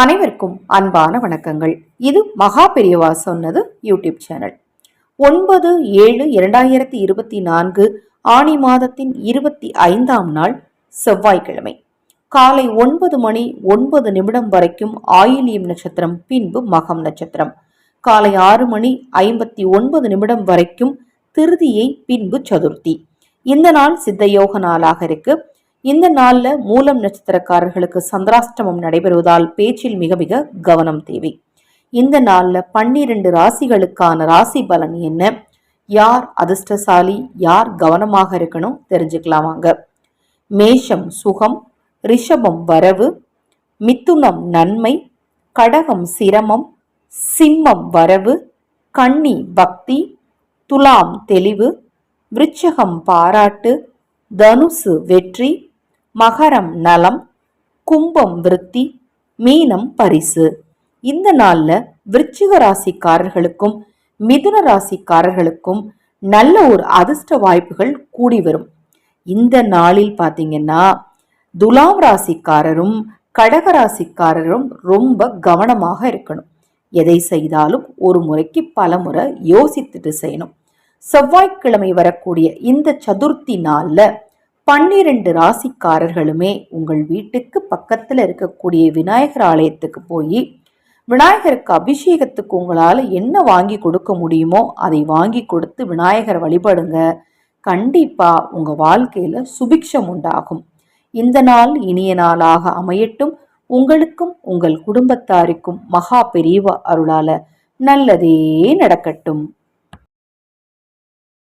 அனைவருக்கும் அன்பான வணக்கங்கள். இது மகா பெரியவா சொன்னது யூடியூப் சேனல். ஒன்பது ஏழு இரண்டாயிரத்தி இருபத்தி நான்கு ஆணி மாதத்தின் இருபத்தி ஐந்தாம் நாள் செவ்வாய்க்கிழமை. காலை ஒன்பது மணி ஒன்பது நிமிடம் வரைக்கும் ஆயிலியம் நட்சத்திரம் பின்பு மகம் நட்சத்திரம். காலை ஆறு மணி ஐம்பத்தி ஒன்பது நிமிடம் வரைக்கும் திருதியை பின்பு சதுர்த்தி. இந்த நாள் சித்தயோக நாளாக இருக்குது இந்த நாளில் மூலம் நட்சத்திரக்காரர்களுக்கு சந்திராஷ்டமம் நடைபெறுவதால் பேச்சில் மிக மிக கவனம் தேவை. இந்த நாளில் பன்னிரண்டு ராசிகளுக்கான ராசி பலன் என்ன? யார் அதிர்ஷ்டசாலி? யார் கவனமாக இருக்கணும்? தெரிஞ்சுக்கலாமாங்க மேஷம் சுகம் ரிஷபம் வரவு மித்துனம் நன்மை கடகம் சிரமம் சிம்மம் வரவு கன்னி பக்தி துலாம் தெளிவு விருச்சகம் பாராட்டு தனுசு வெற்றி மகரம் நலம் கும்பம் விருத்தி மீனம் பரிசு. இந்த நாளில் விருச்சிக ராசிக்காரர்களுக்கும் மிதுன ராசிக்காரர்களுக்கும் நல்ல ஒரு அதிர்ஷ்ட வாய்ப்புகள் கூடி வரும். இந்த நாளில் பார்த்தீங்கன்னா துலாம் ராசிக்காரரும் கடக ராசிக்காரரும் ரொம்ப கவனமாக இருக்கணும். எதை செய்தாலும் ஒரு முறைக்கு பல முறை யோசித்துட்டு செய்யணும். செவ்வாய்க்கிழமை வரக்கூடிய இந்த சதுர்த்தி நாளில் பன்னிரண்டு ராசிக்காரர்களுமே உங்கள் வீட்டுக்கு பக்கத்தில் இருக்கக்கூடிய விநாயகர் ஆலயத்துக்கு போய் விநாயகருக்கு அபிஷேகத்துக்கு உங்களால் என்ன வாங்கி கொடுக்க முடியுமோ அதை வாங்கி கொடுத்து விநாயகர் வழிபடுங்க. கண்டிப்பாக உங்கள் வாழ்க்கையில் சுபிக்ஷம் உண்டாகும். இந்த நாள் இனிய நாளாக அமையட்டும். உங்களுக்கும் உங்கள் குடும்பத்தாருக்கும் மகா பெரியவ அருளால நல்லதே நடக்கட்டும்.